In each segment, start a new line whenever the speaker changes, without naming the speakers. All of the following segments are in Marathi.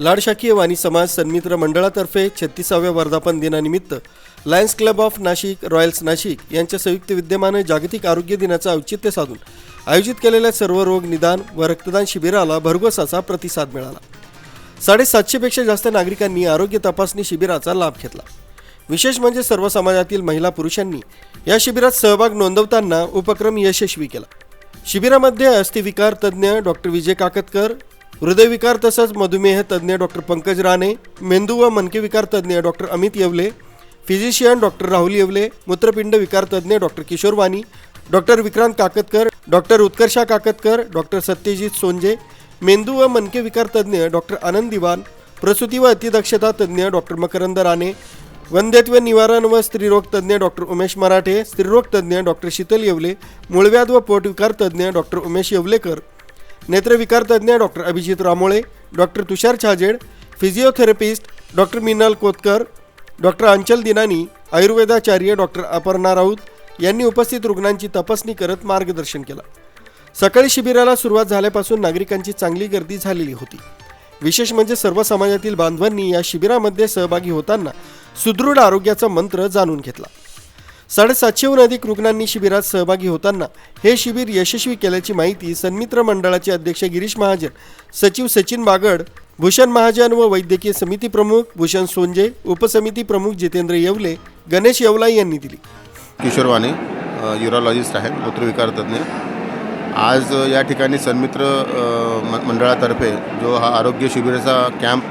लाडशाखीय वाणी समाज सन्मित्र मंडळातर्फे छत्तीसाव्या वर्धापन दिनानिमित्त Lions Club of Nashik Royals Nashik यांच्या संयुक्त विद्यमाने जागतिक आरोग्य दिनाचं औचित्य साधून आयोजित केलेल्या सर्व रोग निदान व रक्तदान शिबिराला भरघोस असा प्रतिसाद मिळाला. साडेसातशेपेक्षा जास्त नागरिकांनी आरोग्य तपासणी शिबिराचा लाभ घेतला. विशेष म्हणजे सर्व समाजातील महिला पुरुषांनी या शिबिरात सहभाग नोंदवताना उपक्रम यशस्वी केला. शिबिरामध्ये अस्थिविकार तज्ज्ञ डॉक्टर विजय काकतकर हृदयविकार तसंच मधुमेह तज्ज्ञ डॉक्टर पंकज राणे मेंदू व मनकेविकार तज्ज्ञ doctor Amit Yewale physician doctor Rahul Yewale मूत्रपिंड विकार तज्ज्ञ doctor Kishor Wani doctor Vikrant Kaktkar doctor Utkarsha Kaktkar doctor Satyajit Sonje मेंदू व मनके विकार तज्ज्ञ डॉक्टर आनंद दिवान प्रसूती व अतिदक्षता तज्ज्ञ डॉक्टर मकरंद राणे वंध्यत्व निवारण व स्त्रीरोग तज्ज्ञ डॉक्टर उमेश मराठे स्त्रीरोग तज्ज्ञ डॉक्टर शीतल येवले मूळव्याध व पोटविकार तज्ज्ञ डॉक्टर उमेश येवलेकर. नेत्रविकार तज्ज्ञ doctor Abhijit Ramole doctor Tushar Chhajed physiotherapist doctor Minal Kotkar doctor Anchal Dinani आयुर्वेदाचार्य doctor Aparna Raut यांनी उपस्थित रुग्णांची तपासणी करत मार्गदर्शन केलं. सकाळी शिबिराला सुरुवात झाल्यापासून नागरिकांची चांगली गर्दी झालेली होती. विशेष म्हणजे सर्व समाजातील बांधवांनी या शिबिरामध्ये सहभागी होताना सुदृढ आरोग्याचा मंत्र जाणून घेतला. साडेसातशेहून अधिक रुग्णांनी शिबिरात सहभागी होताना हे शिबिर यशस्वी केल्याची माहिती सन्मित्र मंडळाचे अध्यक्ष गिरीश महाजन सचिव सचिन बागड भूषण महाजन व वैद्यकीय समिती प्रमुख भूषण सोंजे उपसमिती प्रमुख जितेंद्र येवले गणेश येवलाई यांनी दिली.
किशोर वाणी अ, युरॉलॉजिस्ट आहेत मूत्रविकार तज्ज्ञ. आज या ठिकाणी सन्मित्र म- मंडळातर्फे जो हा आरोग्य शिबिराचा कॅम्प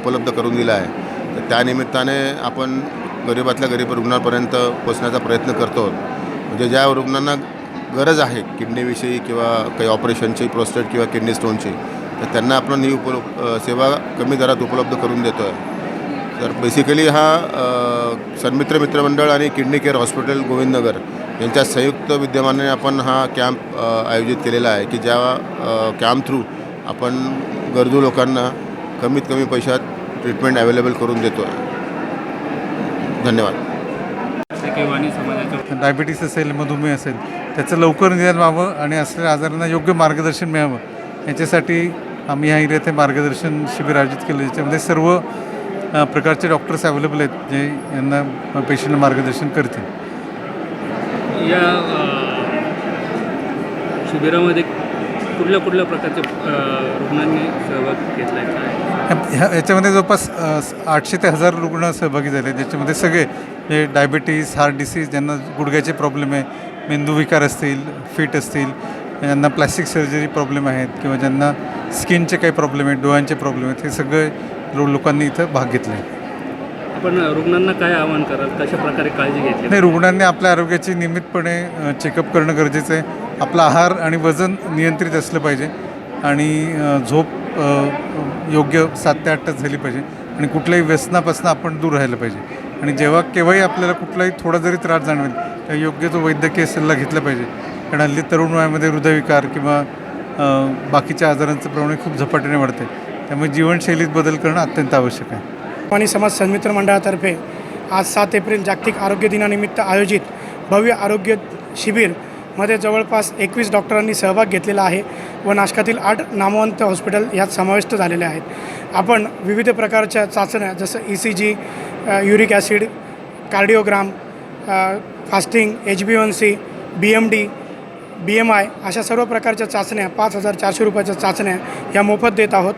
उपलब्ध करून दिला आहे तर त्यानिमित्ताने आपण गरीबातल्या गरीब रुग्णांपर्यंत पोचण्याचा प्रयत्न करतो. म्हणजे ज्या रुग्णांना गरज आहे किडनीविषयी किंवा काही ऑपरेशनची प्रोस्टेट किंवा किडनी स्टोनची तर त्यांना आपण ही उपलब्ध सेवा कमी दरात उपलब्ध करून देतो आहे तर बेसिकली हा सन्मित्र मित्रमंडळ आणि किडनी केअर हॉस्पिटल गोविंदनगर यांच्या संयुक्त विद्यमाने आपण हा कॅम्प आयोजित केलेला आहे की ज्या कॅम्प थ्रू आपण गरजू लोकांना कमीत कमी पैशात ट्रीटमेंट अवेलेबल करून देतो आहे धन्यवाद.
डायबिटीस असेल मधुमेह असेल त्याचं लवकर निदान व्हावं आणि असलेल्या आजारांना योग्य मार्गदर्शन मिळावं. याच्यासाठी आम्ही ह्या एरियात हे मार्गदर्शन शिबिर आयोजित केलं ज्याच्यामध्ये सर्व प्रकारचे डॉक्टर्स अवेलेबल आहेत जे यांना पेशंटला मार्गदर्शन करतील.
या शिबिरामध्ये कुठल्या कुठल्या प्रकारच्या अ, रुग्णांनी सहभाग घेतला आहे काय
ह्या- याच्यामध्ये जवळपास आठशे ते हजार रुग्ण सहभागी झाले. ज्याच्यामध्ये सगळे जे डायबिटीस हार्ट डिसीज ज्यांना गुडघ्याचे प्रॉब्लेम आहे मेंदूविकार असतील फिट असतील ज्यांना प्लॅस्टिक सर्जरी प्रॉब्लेम आहेत किंवा ज्यांना स्किनचे काही प्रॉब्लेम आहेत डोळ्यांचे प्रॉब्लेम आहेत हे सगळे लो लोकांनी इथं भाग घेतला. आहे
आपण रुग्णांना काय आवाहन कराल? कशा प्रकारे काळजी घेतली
नाही रुग्णांनी आपल्या आरोग्याची नियमितपणे चेकअप करणं गरजेचं आहे. आपला आहार आणि वजन नियंत्रित असलं पाहिजे आणि झोप योग्य सात ते आठ तास झाली पाहिजे आणि कुठल्याही व्यसनापासून आपण दूर राहायला पाहिजे. आणि जेव्हा केव्हाही आपल्याला कुठलाही थोडा जरी त्रास जाणवेल तर योग्य तो वैद्यकीय सल्ला घेतला पाहिजे. कारण हल्ली तरुण वयामध्ये हृदयविकार किंवा बाकीच्या आजारांचं प्रमाण खूप झपाट्याने वाढते त्यामुळे जीवनशैलीत बदल करणं अत्यंत आवश्यक आहे.
आणि समाज सन्मित्र मंडळातर्फे आज सात एप्रिल जागतिक आरोग्य दिनानिमित्त आयोजित भव्य आरोग्य मध्ये जवळपास एकवीस डॉक्टरांनी सहभाग घेतलेला आहे व नाशकातील आठ नामवंत हॉस्पिटल यात समाविष्ट झालेले आहेत. आपण विविध प्रकारच्या चाचण्या जसं E C G uric acid cardiogram fasting H B one C B M D B M I अशा सर्व प्रकारच्या चाचण्या पाच हजार चारशे रुपयाच्या चाचण्या या मोफत देत आहोत.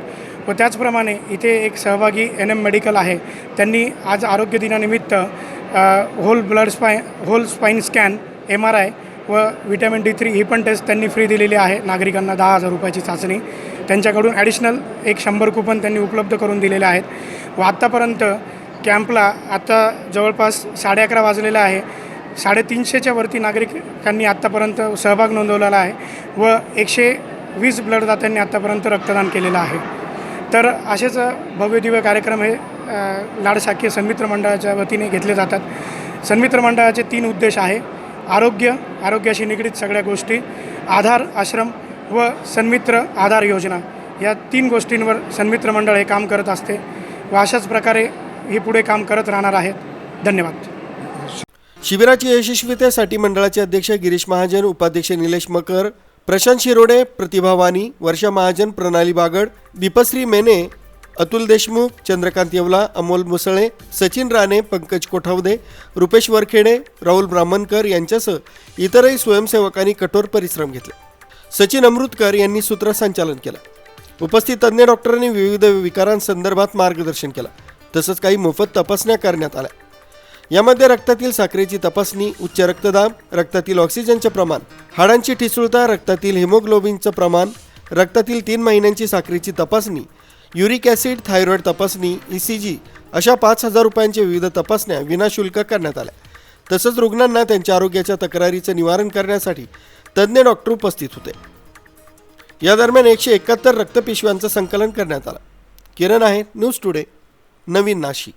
व त्याचप्रमाणे इथे एक सहभागी एन एम मेडिकल आहे. त्यांनी आज आरोग्य दिनानिमित्त whole blood spine whole spine scan M R I व विटॅमिन डी थ्री ही पण टेस्ट त्यांनी फ्री दिलेली आहे. नागरिकांना दहा हजार रुपयाची चाचणी. त्यांच्याकडून ॲडिशनल एक शंभर कुपन त्यांनी उपलब्ध करून दिलेले आहेत. व आत्तापर्यंत कॅम्पला आता जवळपास साडे अकरा वाजलेला आहे. साडेतीनशेच्या वरती नागरिकांनी आत्तापर्यंत सहभाग नोंदवलेला आहे व एकशे वीस ब्लडदात्यांनी आत्तापर्यंत रक्तदान केलेलं आहे. तर असेच भव्य दिव्य कार्यक्रम हे अ, लाडशाखीय सन्मित्र मंडळाच्या वतीने घेतले जातात. सन्मित्र मंडळाचे तीन उद्देश आहे. आरोग्य आरोग्याशी निगडीत सगळ्या गोष्टी आधार आश्रम व सन्मित्र आधार योजना या तीन गोष्टींवर सन्मित्र मंडळ हे काम करत असते व अशाच प्रकारे हे पुढे काम करत राहणार आहेत. धन्यवाद.
शिबिराच्या यशस्वीतेसाठी मंडळाचे अध्यक्ष गिरीश महाजन उपाध्यक्ष निलेश मकर प्रशांत शिरोडे प्रतिभावानी वर्षा महाजन प्रणाली बागड दीपश्री मेने अतुल देशमुख चंद्रकांत येवला अमोल मुसळे सचिन राणे पंकज कोठावदे रुपेश वरखेडे राहुल ब्राह्मणकर यांच्यासह इतरही स्वयंसेवकांनी कठोर परिश्रम घेतले. सचिन अमृतकर यांनी सूत्रसंचालन केलं. उपस्थित तज्ज्ञ डॉक्टरांनी विविध विकारांसंदर्भात मार्गदर्शन केलं तसंच काही मोफत तपासण्या करण्यात आल्या. यामध्ये रक्तातील साखरेची तपासणी उच्च रक्तदाब रक्तातील ऑक्सिजनचे प्रमाण हाडांची ठिसूळता रक्तातील हिमोग्लोबिनचं प्रमाण रक्तातील तीन महिन्यांची साखरेची तपासणी युरिक ॲसिड थायरॉईड तपासणी ई सी जी अशा पाच हजार रुपयांच्या विविध तपासण्या विनाशुल्क करण्यात आल्या. तसंच रुग्णांना त्यांच्या आरोग्याच्या तक्रारीचं निवारण करण्यासाठी तज्ज्ञ डॉक्टर उपस्थित होते. या दरम्यान एकशे एकाहत्तर रक्तपिशव्यांचं संकलन करण्यात आलं. किरण आहे न्यूज टुडे नवीन नाशिक.